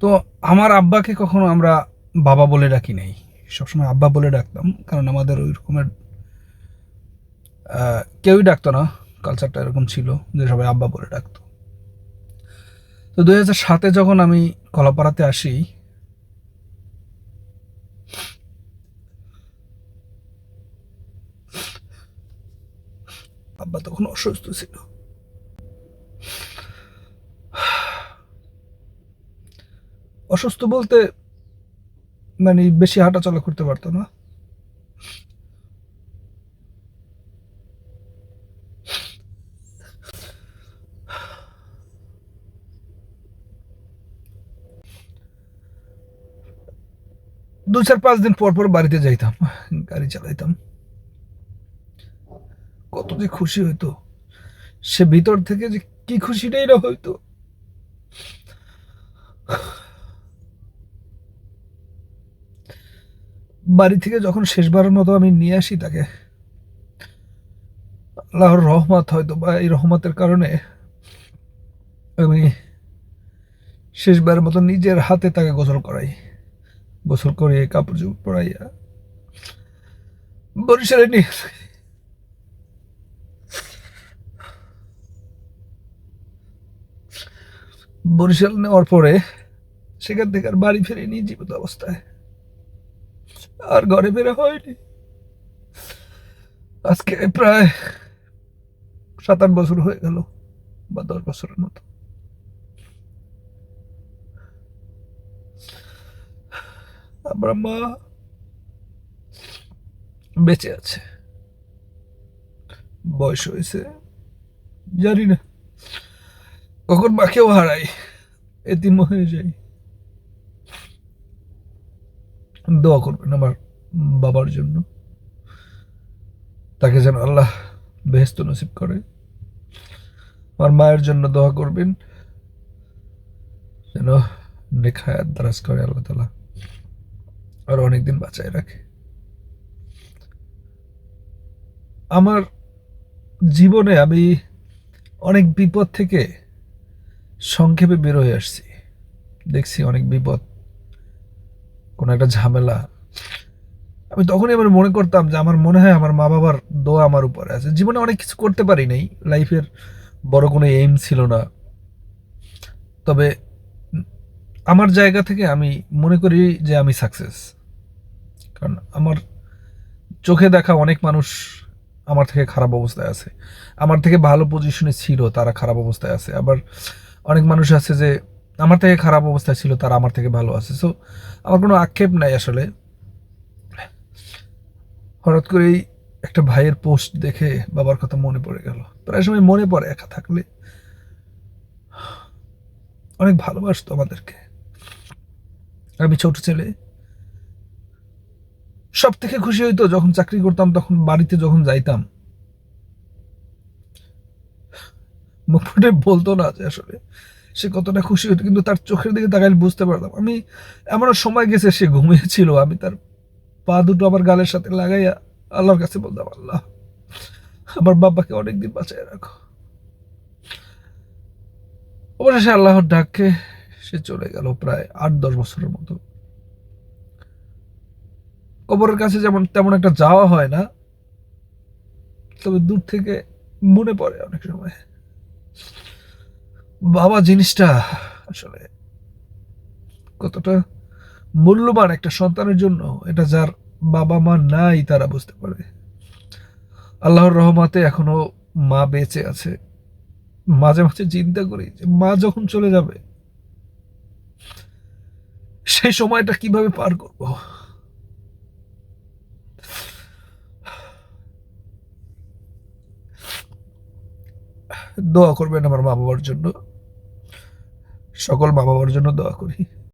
তো আমার আব্বাকে কখনো আমরা বাবা বলে ডাকি নাই। সবসময় আব্বা বলে ডাকতাম, কারণ আমাদের ওই রকমের কেউই ডাকতো না। কালচারটা এরকম ছিল যে সবাই আব্বা বলে ডাকতো। তো দুই হাজার সাতে যখন আমি কলাপাড়াতে আসি, আব্বা তখন অসুস্থ ছিল। অসুস্থ বলতে মানে বেশি হাঁটাচলা করতে পারতো না। দু চার পাঁচ দিন পর পর বাড়িতে যাইতাম, গাড়ি চালাইতাম। কত যে খুশি হইতো, সে ভিতর থেকে যে কি খুশিটাই না হইতো। বাড়ি থেকে যখন শেষবারের মতো আমি নিয়ে আসি তাকে, আল্লাহর রহমত হয়তো বা এই রহমতের কারণে আমি শেষবারের মতো নিজের হাতে তাকে গোসল করাই, গোসল করিয়ে কাপড় চোপড় পরাইয়া বরিশালে নিয়ে। বরিশাল নেওয়ার পরে সেখান থেকে আর বাড়ি ফিরিনি জীবিত অবস্থায় আর ঘরে বেরো হয়নি। আজকে প্রায় সাত আট বছর হয়ে গেল, বা দশ বছরের মতো। আমরা মা বেঁচে আছে। বয়স হয়েছে, জানি না। কখন মাকেও হারাই এতিম হয়ে যাই। দোয়া করবেন আমার বাবার জন্য। তাকে যেন আল্লাহ বেহেস্ত নসিব করে। আমার মায়ের জন্য দোয়া করবেন। যেন নেখায়াত দারাজ করে আল্লাহ তালা আর অনেকদিন বাঁচায় রাখে। আমার জীবনে আমি অনেক বিপদ থেকে সংক্ষেপে বের হয়ে আসছি। দেখছি অনেক বিপদ কোনো একটা ঝামেলা। আমি তখনই আমার মনে করতাম যে আমার মনে হয় আমার মা বাবার দোয়া আমার উপরে আছে। জীবনে অনেক কিছু করতে পারি নাই। লাইফের বড় কোনো এইম ছিল না। তবে আমার জায়গা থেকে আমি মনে করি যে আমি সাকসেস কারণ আমার চোখে দেখা অনেক মানুষ আমার থেকে খারাপ অবস্থায় আছে। আমার থেকে ভালো পজিশনে ছিল, তারা খারাপ অবস্থায় আছে। আবার অনেক মানুষ আছে যে আমার থেকে খারাপ অবস্থায় ছিল, তারা আমার থেকে ভালো আছে। সো আমার কোনো আক্ষেপ নাই আসলে। হঠাৎ করেই একটা ভাইয়ের পোস্ট দেখে বাবার কথা মনে পড়ে গেল। প্রায় সময় মনে পড়ে একা থাকলে। অনেক ভালোবাসতো আমাদেরকে। আমি ছোট ছেলে। সব থেকে খুশি হইতো যখন চাকরি করতাম, তখন বাড়িতে যখন যাইতাম। মুখ ফুটে বলতো না যে আসলে। সে কতটা খুশি হতো, কিন্তু তার চোখের দিকে তাকালে বুঝতে পারতাম আমি এমনও সময় গেছে সে ঘুমিয়েছিল, আমি তার পা দুটো আমার গালের সাথে লাগাইয়া আল্লাহর কাছে বলতাম আল্লাহ, আমার বাবাকে অনেকদিন বাঁচায় রাখো। অবশেষে আল্লাহর ডাককে সে চলে গেল প্রায় আট, দশ বছরের মতো। কবরের কাছে যেমন তেমন একটা যাওয়া হয় না, তবে দূর থেকে মনে পড়ে অনেক সময়। বাবা, জিনিসটা আসলে কতটা মূল্যবান একটা সন্তানের জন্য, এটা যার বাবা মা নাই তারা বুঝতে পারে। আল্লাহর রহমাতে এখনও মা বেঁচে আছে। মাঝে মাঝে চিন্তা করি যে মা যখন চলে যাবে, সেই সময়টা কীভাবে পার করব? দোয়া করবেন আমার মা বাবার জন্য। সকল মা বাবার জন্য দোয়া করি।